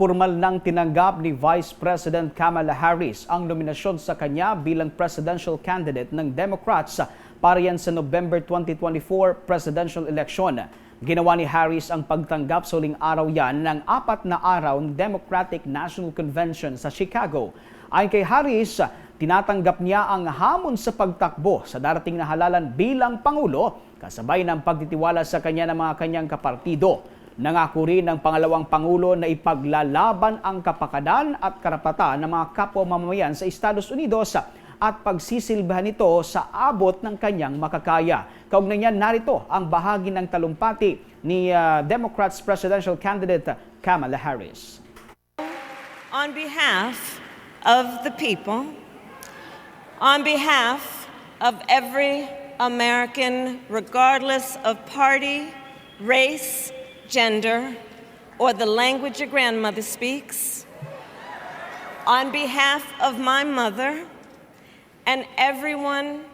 Formal nang tinanggap ni Vice President Kamala Harris ang nominasyon sa kanya bilang presidential candidate ng Democrats para yan sa November 2024 presidential election. Ginawa ni Harris ang pagtanggap sa uling araw yan ng apat na araw ng Democratic National Convention sa Chicago. Ayon kay Harris, tinatanggap niya ang hamon sa pagtakbo sa darating na halalan bilang Pangulo kasabay ng pagtitiwala sa kanya ng mga kanyang kapartido. Nangako rin ng pangalawang Pangulo na ipaglalaban ang kapakanan at karapatan ng mga kapwa mamamayan sa Estados Unidos at pagsisilbihan ito sa abot ng kanyang makakaya. Kaugnay niyan, narito ang bahagi ng talumpati ni ah, Democrats presidential candidate Kamala Harris. On behalf of the people, on behalf of every American, regardless of party, race, gender, or the language your grandmother speaks, on behalf of my mother and everyone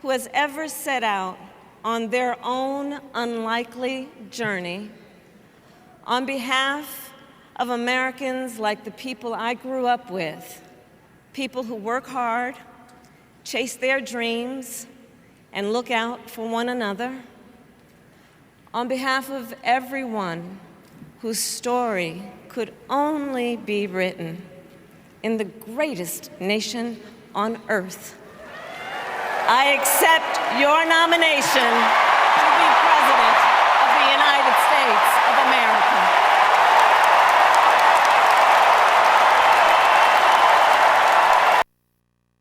who has ever set out on their own unlikely journey, on behalf of Americans like the people I grew up with, people who work hard, chase their dreams, and look out for one another, on behalf of everyone whose story could only be written in the greatest nation on earth, I accept your nomination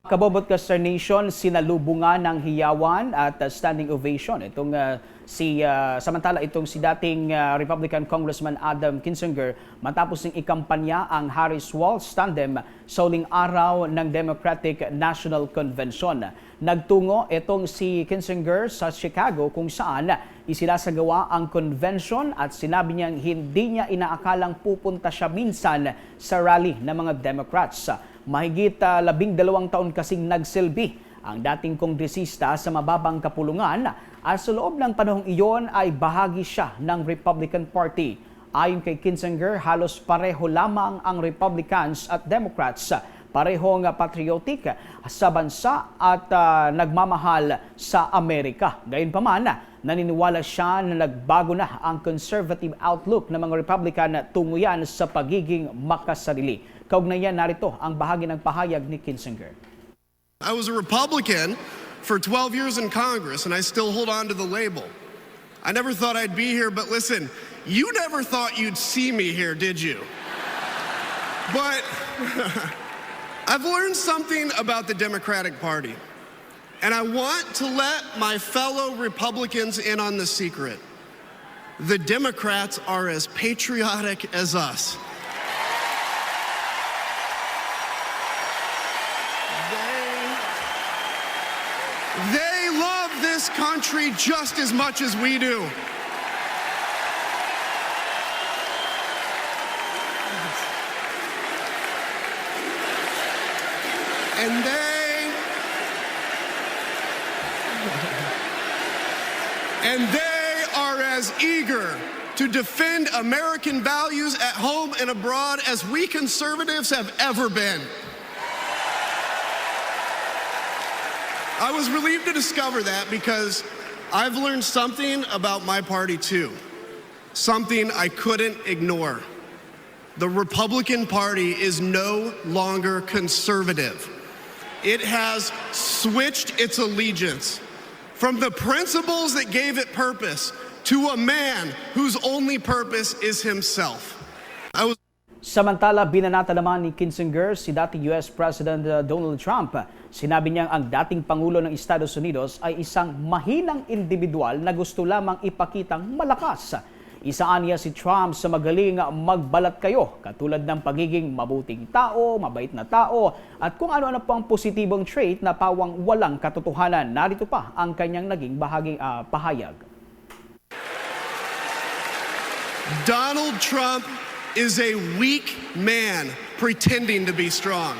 Kabobotcaster Nation, sinalubungan ng hiyawan at uh, standing ovation. Itong uh, si uh, samantala itong si dating uh, Republican Congressman Adam Kinzinger matapos ng ikampanya ang Harris Walz tandem sa uling araw ng Democratic National Convention. Nagtungo itong si Kinzinger sa Chicago kung saan isinasagawa ang convention at sinabi niyang hindi niya inaakalang pupunta siya minsan sa rally ng mga Democrats. Mahigit uh, labing dalawang taon kasing nagsilbi ang dating kongresista sa mababang kapulungan at sa loob ng panahong iyon ay bahagi siya ng Republican Party. Ayon kay Kinzinger, halos pareho lamang ang Republicans at Democrats parehong patriotic sa bansa at uh, nagmamahal sa Amerika. Gayunpaman, naniniwala siya na nagbago na ang conservative outlook ng mga Republican tungo yan sa pagiging makasarili. Kaugnayan narito ang bahagi ng pahayag ni Kinzinger. I was a Republican for 12 years in Congress, and I still hold on to the label. I never thought I'd be here, but listen, you never thought you'd see me here, did you? But I've learned something about the Democratic Party, and I want to let my fellow Republicans in on the secret. The Democrats are as patriotic as us. They, they love this country just as much as we do. And they and they are as eager to defend American values at home and abroad as we conservatives have ever been. I was relieved to discover that because I've learned something about my party too. Something I couldn't ignore. The Republican Party is no longer conservative. It has switched its allegiance from the principles that gave it purpose to a man whose only purpose is himself. I was Samantala, binanata naman ni Kinzinger si dating US President uh, Donald Trump. Sinabi niyang ang dating Pangulo ng Estados Unidos ay isang mahinang individual na gusto lamang ipakitang malakas. Isaan niya si Trump sa magaling magbalat kayo, katulad ng pagiging mabuting tao, mabait na tao, at kung ano-ano pang positibong trait na pawang walang katotohanan. Narito pa ang kanyang naging bahaging ah, pahayag. Donald Trump is a weak man pretending to be strong.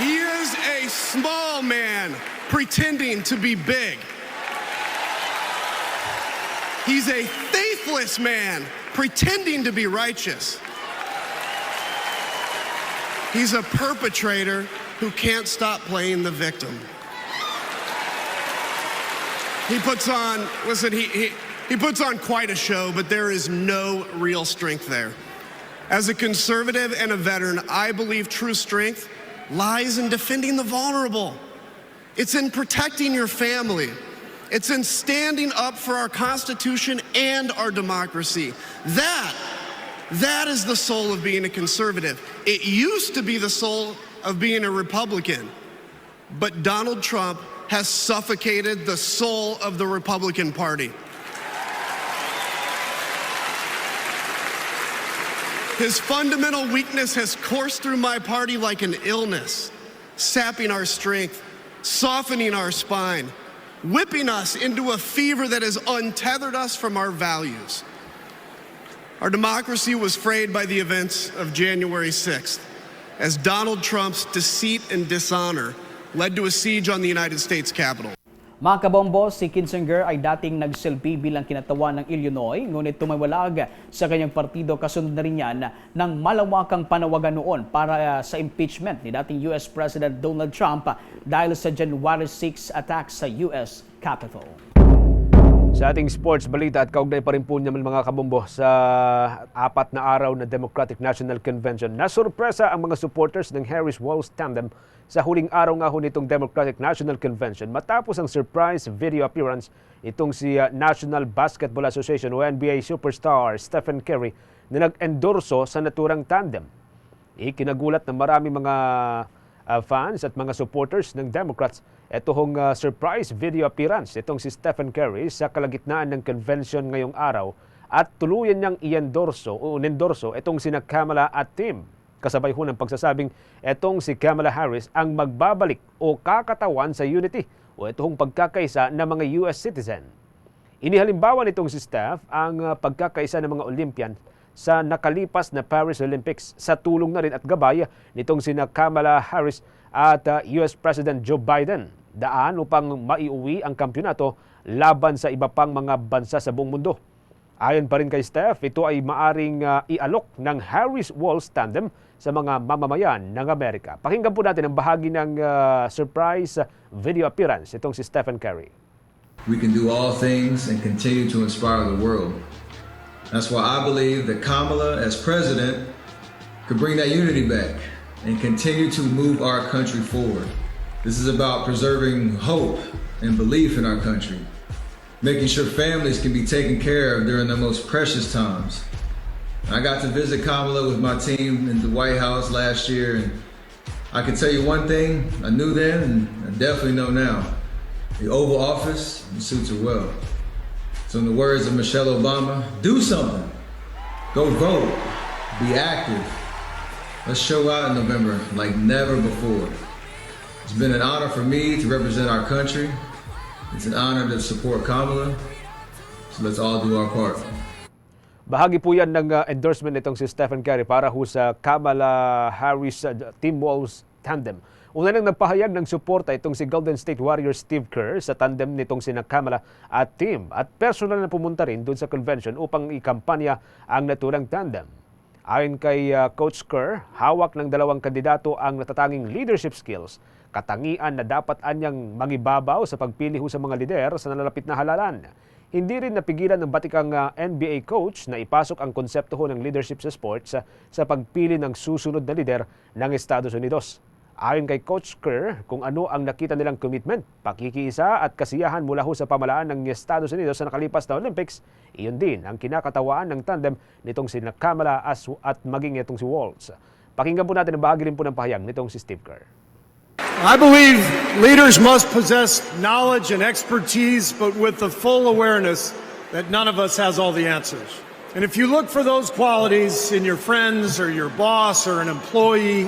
He is a small man pretending to be big. He's a faithless man pretending to be righteous. He's a perpetrator who can't stop playing the victim. He puts on, listen, he, he, he puts on quite a show, but there is no real strength there. As a conservative and a veteran, I believe true strength lies in defending the vulnerable. It's in protecting your family. It's in standing up for our Constitution and our democracy. That, that is the soul of being a conservative. It used to be the soul of being a Republican, but Donald Trump has suffocated the soul of the Republican Party. His fundamental weakness has coursed through my party like an illness, sapping our strength, softening our spine, whipping us into a fever that has untethered us from our values. Our democracy was frayed by the events of January 6th as Donald Trump's deceit and dishonor led to a siege on the United States Capitol. Mga kabombo, si Kinzinger ay dating nagsilbi bilang kinatawan ng Illinois, ngunit tumawalag sa kanyang partido kasunod na rin yan ng malawakang panawagan noon para uh, sa impeachment ni dating US President Donald Trump dahil sa January 6 attack sa US Capitol. Sa ating sports balita at kaugnay pa rin po naman mga kabombo sa apat na araw na Democratic National Convention, nasurpresa ang mga supporters ng Harris-Walz tandem sa huling araw nga ho nitong Democratic National Convention matapos ang surprise video appearance itong si uh, National Basketball Association o NBA superstar Stephen Curry na nag-endorso sa naturang tandem. Ikinagulat ng marami mga uh, fans at mga supporters ng Democrats ito hong uh, surprise video appearance itong si Stephen Curry sa kalagitnaan ng convention ngayong araw at tuluyan niyang iendorso o unendorso itong sina Kamala at Tim. Kasabay ho ng pagsasabing itong si Kamala Harris ang magbabalik o kakatawan sa unity o itong pagkakaisa ng mga US citizen. Inihalimbawa nitong si Steph ang uh, pagkakaisa ng mga Olympian sa nakalipas na Paris Olympics sa tulong na rin at gabay nitong sina Kamala Harris at uh, US President Joe Biden daan upang maiuwi ang kampyonato laban sa iba pang mga bansa sa buong mundo. Ayon pa rin kay Steph, ito ay maaring uh, ialok ng Harris-Walz tandem sa mga mamamayan ng Amerika. Pakinggan po natin ang bahagi ng uh, surprise video appearance itong si Stephen Curry. We can do all things and continue to inspire the world. That's why I believe that Kamala, as president, could bring that unity back and continue to move our country forward. This is about preserving hope and belief in our country, making sure families can be taken care of during their most precious times. I got to visit Kamala with my team in the White House last year, and I can tell you one thing I knew then, and I definitely know now. The Oval Office suits her well. So, in the words of Michelle Obama, do something. Go vote. Be active. Let's show out in November like never before. It's been an honor for me to represent our country. It's an honor to support Kamala. So let's all do our part. Bahagi po yan ng uh, endorsement nitong si Stephen Curry para ho sa Kamala Harris uh, Team Walls tandem. Una nang nagpahayag ng suporta itong si Golden State Warriors Steve Kerr sa tandem nitong sina Kamala at Team at personal na pumunta rin doon sa convention upang ikampanya ang naturang tandem. Ayon kay uh, Coach Kerr, hawak ng dalawang kandidato ang natatanging leadership skills, katangian na dapat anyang mangibabaw sa pagpili ho sa mga lider sa nalalapit na halalan. Hindi rin napigilan ng batikang uh, NBA coach na ipasok ang konsepto ho ng leadership sa sports sa, sa pagpili ng susunod na lider ng Estados Unidos. Ayon kay Coach Kerr, kung ano ang nakita nilang commitment, pakikiisa at kasiyahan mula ho sa pamalaan ng Estados Unidos sa nakalipas na Olympics, iyon din ang kinakatawaan ng tandem nitong si Kamala at maging itong si Waltz. Pakinggan po natin ang bahagi rin po ng pahayag nitong si Steve Kerr. I believe leaders must possess knowledge and expertise, but with the full awareness that none of us has all the answers. And if you look for those qualities in your friends or your boss or an employee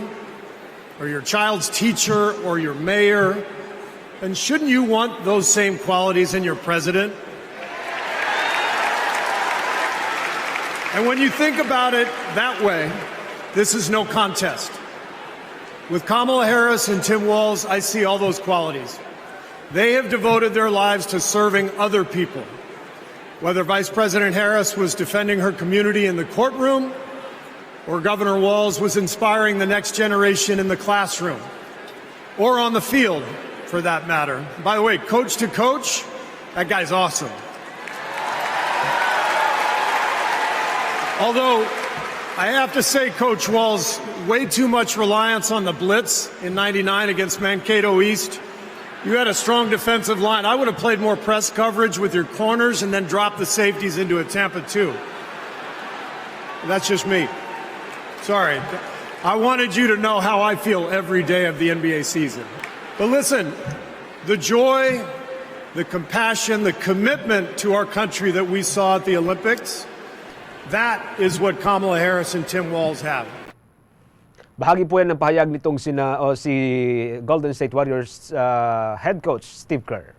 or your child's teacher or your mayor, then shouldn't you want those same qualities in your president? And when you think about it that way, this is no contest. With Kamala Harris and Tim Walz, I see all those qualities. They have devoted their lives to serving other people. Whether Vice President Harris was defending her community in the courtroom or Governor Walls was inspiring the next generation in the classroom or on the field, for that matter. By the way, coach to coach, that guy's awesome. Although, I have to say, Coach Walls, way too much reliance on the blitz in 99 against Mankato East. You had a strong defensive line. I would have played more press coverage with your corners and then dropped the safeties into a Tampa 2. That's just me. Sorry. I wanted you to know how I feel every day of the NBA season. But listen, the joy, the compassion, the commitment to our country that we saw at the Olympics, that is what Kamala Harris and Tim Walls have. Bahagi po yan ng pahayag nitong sina, o si Golden State Warriors uh, head coach Steve Kerr.